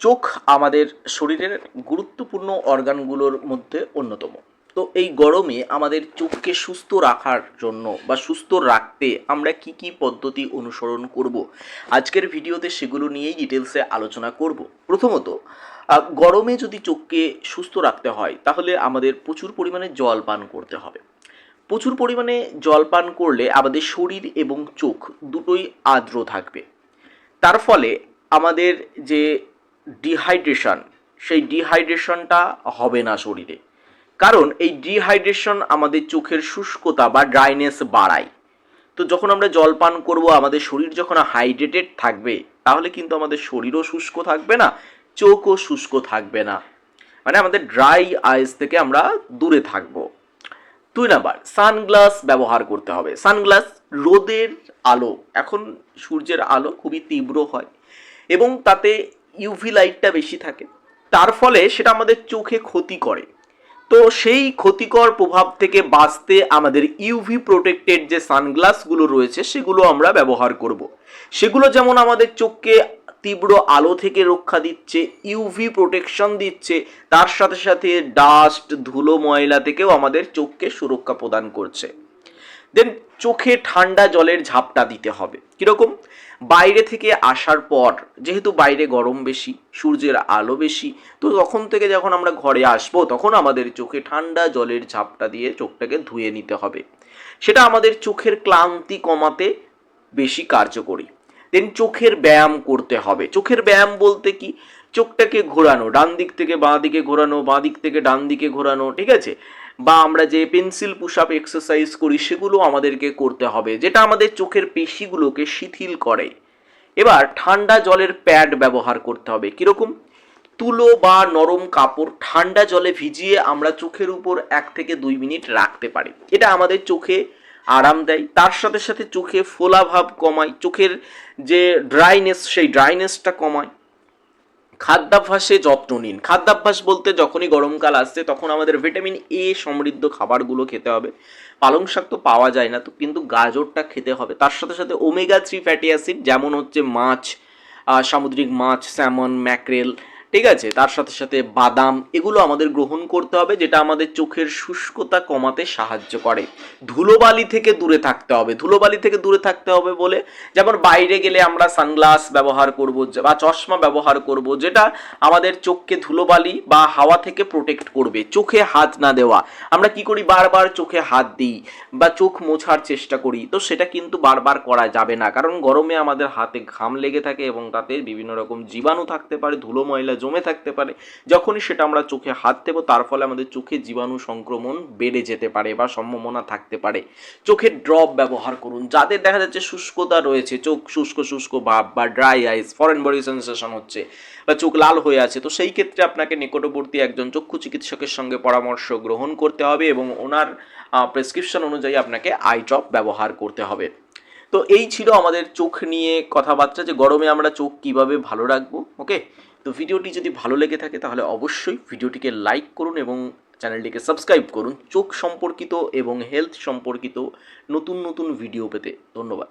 চোখ আমাদের শরীরের গুরুত্বপূর্ণ অর্গানগুলোর মধ্যে অন্যতম। তো এই গরমে আমাদের চোখকে সুস্থ রাখার জন্য বা সুস্থ রাখতে আমরা কি কি পদ্ধতি অনুসরণ করব, আজকের ভিডিওতে সেগুলো নিয়েই ডিটেলসে আলোচনা করব। প্রথমত গরমে যদি চোখকে সুস্থ রাখতে হয়, তাহলে আমাদের প্রচুর পরিমাণে জল পান করতে হবে। প্রচুর পরিমাণে জল পান করলে আমাদের শরীর এবং চোখ দুটোই আর্দ্র থাকবে। তার ফলে আমাদের যে ডিহাইড্রেশন সেই ডিহাইড্রেশনটা হবে না শরীরে। কারণ এই ডিহাইড্রেশন আমাদের চোখের শুষ্কতা বা ড্রাইনেস বাড়ায়। তো যখন আমরা জল পান করব, আমাদের শরীর যখন হাইড্রেটেড থাকবে, তাহলে কিন্তু আমাদের শরীরও শুষ্ক থাকবে না, চোখও শুষ্ক থাকবে না। মানে আমাদের ড্রাই আইস থেকে আমরা দূরে থাকব। দুই নাম্বার সানগ্লাস ব্যবহার করতে হবে। সানগ্লাস রোদের আলো। এখন সূর্যের আলো খুবই তীব্র হয়। এবং তাতে ইউভি লাইটটা বেশি থাকে। তার ফলে সেটা আমাদের চোখে ক্ষতি করে। তো সেই ক্ষতিকর প্রভাব থেকে বাঁচতে আমাদের ইউভি প্রোটেক্টেড যে সানগ্লাসগুলো রয়েছে, সেগুলো আমরা ব্যবহার করব। সেগুলো যেমন আমাদের চোখকে তীব্র আলো থেকে রক্ষা দিচ্ছে ইউভি প্রোটেকশন দিচ্ছে, তার সাথে সাথে ডাস্ট ধুলো, ময়লা থেকেও আমাদের চোখকে সুরক্ষা প্রদান করছে। দেন চোখে ঠান্ডা জলের ঝাপটা দিতে হবে। কীরকম? বাইরে থেকে আসার পর, যেহেতু বাইরে গরম বেশি, সূর্যের আলো বেশি, তো তখন থেকে যখন আমরা ঘরে আসব, তখন আমাদের চোখে ঠান্ডা জলের ঝাপটা দিয়ে চোখটাকে ধুয়ে নিতে হবে। সেটা আমাদের চোখের ক্লান্তি কমাতে বেশি কার্যকরী। দেন চোখের ব্যায়াম করতে হবে। চোখের ব্যায়াম বলতে কি? চোখটাকে ঘোরানো ডান দিক থেকে বাঁ দিকে ঘোরানো বাঁ দিক থেকে ডান দিকে ঘোরানো, ঠিক আছে? বা আমরা যে পেন্সিল পুশ আপ এক্সারসাইজ করি, সেগুলো আমাদেরকে করতে হবে, যেটা আমাদের চোখের পেশিগুলোকে শিথিল করে। এবার ঠান্ডা জলের প্যাড ব্যবহার করতে হবে। কীরকম? তুলো বা নরম কাপড় ঠান্ডা জলে ভিজিয়ে আমরা চোখের উপর এক থেকে দুই মিনিট রাখতে পারি। এটা আমাদের চোখে আরাম দেয়। তার সাথে সাথে চোখে ফোলাভাব কমায়। চোখের যে ড্রাইনেস সেই ড্রাইনেসটা কমায়। খাদ্যাভ্যাসে যত্ন নিন। খাদ্যাভ্যাস বলতে যখনই গরমকাল আসছে, তখন আমাদের ভিটামিন এ সমৃদ্ধ খাবারগুলো খেতে হবে। পালং শাক তো পাওয়া যায় না, তো কিন্তু গাজরটা খেতে হবে। তার সাথে সাথে ওমেগা থ্রি ফ্যাটি অ্যাসিড যেমন হচ্ছে মাছ সামুদ্রিক মাছ স্যামন ম্যাকরেল ঠিক আছে? তার সাথে সাথে বাদাম, এগুলো আমাদের গ্রহণ করতে হবে, যেটা আমাদের চোখের শুষ্কতা কমাতে সাহায্য করে। ধুলোবালি থেকে দূরে থাকতে হবে। ধুলোবালি থেকে দূরে থাকতে হবে বলে যেমন বাইরে গেলে আমরা সানগ্লাস ব্যবহার করব, বা চশমা ব্যবহার করব, যেটা আমাদের চোখকে ধুলোবালি বা হাওয়া থেকে প্রোটেক্ট করবে, চোখে হাত না দেওয়া। আমরা কি করি? বারবার চোখে হাত দিই বা চোখ মোছার চেষ্টা করি। তো সেটা কিন্তু বারবার করা যাবে না। কারণ গরমে আমাদের হাতে ঘাম লেগে থাকে এবং তাতে বিভিন্ন রকম জীবাণু থাকতে পারে, ধুলো ময়লা জমে থাকতে পারে। যখনই সেটা আমরা চোখে হাত দেবো, তার ফলে আমাদের চোখে জীবাণু সংক্রমণ বেড়ে যেতে পারে বা সম্ভাবনা থাকতে পারে। চোখের ড্রপ ব্যবহার করুন। যাদের দেখা যাচ্ছে শুষ্কতা রয়েছে, চোখ শুষ্ক শুষ্ক ভাব বা dry eyes foreign body sensation হচ্ছে বা চোখ লাল হয়ে আছে, তো সেই ক্ষেত্রে আপনাকে নিকটবর্তী একজন চক্ষু চিকিৎসকের সঙ্গে পরামর্শ গ্রহণ করতে হবে এবং ওনার প্রেসক্রিপশন অনুযায়ী আপনাকে আই ড্রপ ব্যবহার করতে হবে। তো এই ছিল আমাদের চোখ নিয়ে কথাবার্তা যে গরমে আমরা চোখ কীভাবে ভালো রাখব ওকে তো ভিডিওটি যদি ভালো লেগে থাকে তাহলে অবশ্যই ভিডিওটিকে লাইক করুন এবং চ্যানেলটিকে সাবস্ক্রাইব করুন। চোখ সম্পর্কিত এবং হেলথ সম্পর্কিত নতুন নতুন ভিডিও পেতে ধন্যবাদ।